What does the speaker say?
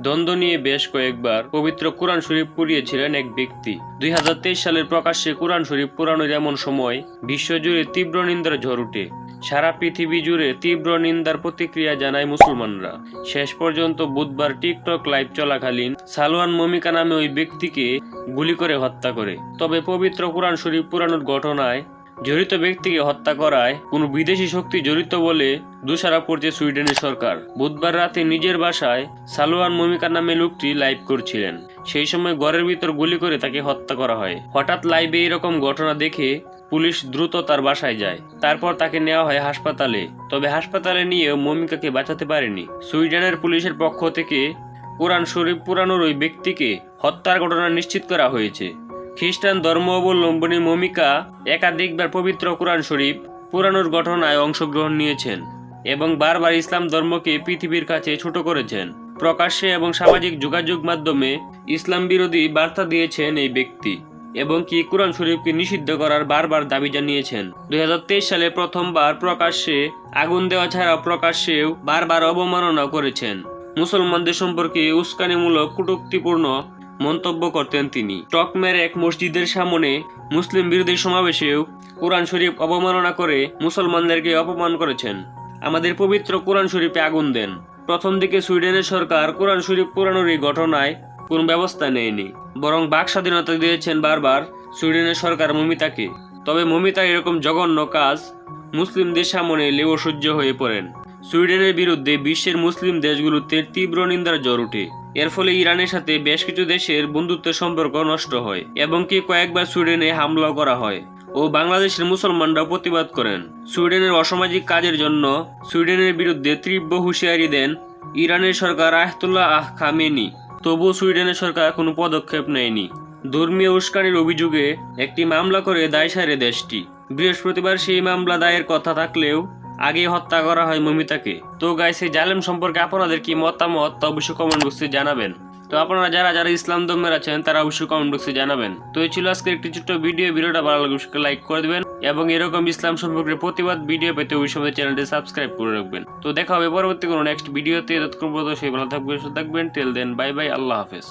দ্বন্দ্ব নিয়ে বেশ কয়েকবার পবিত্র কোরআন শরীফ পুড়িয়েছিলেন এক ব্যক্তি। দুই হাজার তেইশ সালের প্রকাশ্যে কোরআন শরীফ পুরানোর এমন সময় বিশ্বজুড়ে তীব্র নিন্দার ঝড় উঠে। সারা পৃথিবী জুড়ে তীব্র নিন্দার প্রতিক্রিয়া জানায় মুসলমানরা। শেষ পর্যন্ত বুধবার টিকটক লাইভ চলাকালীন সালওয়ান মমিকা নামে ওই ব্যক্তিকে গুলি করে হত্যা করে। তবে পবিত্র কোরআন শরীফ পুরানোর ঘটনায় জড়িত ব্যক্তিকে হত্যা করায় কোনো বিদেশি শক্তি জড়িত বলে দোষারোপ করছে সুইডেনের সরকার। বুধবার রাতে নিজের বাসায় সালোয়ান মমিকা নামে লোকটি লাইভ করছিলেন। সেই সময় ঘরের ভিতর গুলি করে তাকে হত্যা করা হয়। হঠাৎ লাইভে এরকম ঘটনা দেখে পুলিশ দ্রুত তার বাসায় যায়। তারপর তাকে নেওয়া হয় হাসপাতালে। তবে হাসপাতালে নিয়েও মমিকাকে বাঁচাতে পারেনি। সুইডেনের পুলিশের পক্ষ থেকে কোরআন শরীফ পুরানোর ওই ব্যক্তিকে হত্যার ঘটনা নিশ্চিত করা হয়েছে। খ্রিস্টান ধর্ম অবলম্বনী মমিকা একাধিকবার পবিত্র কোরআন শরীফ পুরানোর ঘটনায় অংশগ্রহণ নিয়েছেন এবং বারবার ইসলাম ধর্মকে পৃথিবীর কাছে ছোট করেছেন। প্রকাশ্যে এবং সামাজিক যোগাযোগ মাধ্যমে ইসলাম বিরোধী বার্তা দিয়েছেন এই ব্যক্তি এবং কি কোরআন শরীফকে নিষিদ্ধ করার বারবার দাবি জানিয়েছেন। দুই হাজার তেইশ সালে প্রথমবার প্রকাশ্যে আগুন দেওয়া ছাড়াও প্রকাশ্যেও বারবার অবমাননা করেছেন। মুসলমানদের সম্পর্কে উস্কানিমূলক কটূক্তিপূর্ণ মন্তব্য করতেন তিনি। টকমের এক মসজিদের সামনে মুসলিম বিরোধী সমাবেশেও কোরআন শরীফ অবমাননা করে মুসলমানদেরকে অপমান করেছেন। আমাদের পবিত্র কোরআন শরীফে আগুন দেন। প্রথম দিকে সুইডেনের সরকার কোরআন শরীফ পুরানোর এই ঘটনায় কোনো ব্যবস্থা নেয়নি, বরং বাক স্বাধীনতা দিয়েছেন বারবার সুইডেনের সরকার মমিতাকে। তবে মমিতা এরকম জঘন্য কাজ মুসলিমদের সামনে এলে অসহ্য হয়ে পড়েন। সুইডেনের বিরুদ্ধে বিশ্বের মুসলিম দেশগুলোতে তীব্র নিন্দার জ্বর ওঠে এর ফলে ইরানের সাথে বেশ কিছু দেশের বন্ধুত্বের সম্পর্ক নষ্ট হয় এবং কি কয়েকবার সুইডেনে হামলা করা হয় ও বাংলাদেশের মুসলমানরা প্রতিবাদ করেন। সুইডেনের অসামাজিক কাজের জন্য সুইডেনের বিরুদ্ধে তীব্র হুঁশিয়ারি দেন ইরানের সরকার আহতুল্লাহ আহ খামেনি। তবুও সুইডেনের সরকার কোনো পদক্ষেপ নেয়নি। ধর্মীয় উস্কানির অভিযোগে একটি মামলা করে দায় সারে দেশটি। বৃহস্পতিবার সেই মামলা দায়ের কথা থাকলেও আগে হত্যা করা হয় মমিতাকে। তো গাইস এই জালেম সম্পর্কে আপনাদের কি মতামত? অবশ্যই কমেন্ট বক্সে জানাবেন। তো আপনারা যারা যারা ইসলাম ধর্মের আছেন, তারা অবশ্যই কমেন্ট বক্সে জানাবেন। তো এই ছিল আজকে একটি ছোট্ট ভিডিও ভিডিওটা ভালো লাগলে অবশ্যই লাইক করে দেবেন এবং এরকম ইসলাম সম্পর্কে প্রতিবাদ ভিডিও পেতে অবশ্যই আমাদের চ্যানেলটি সাবস্ক্রাইব করে রাখবেন। তো দেখা হবে পরবর্তী কোনো নেক্সট ভিডিওতে তৎক্ষণ সেই ভালো সুস্থ থাকবেন। টেল দেন বাই বাই আল্লাহ হাফেজ।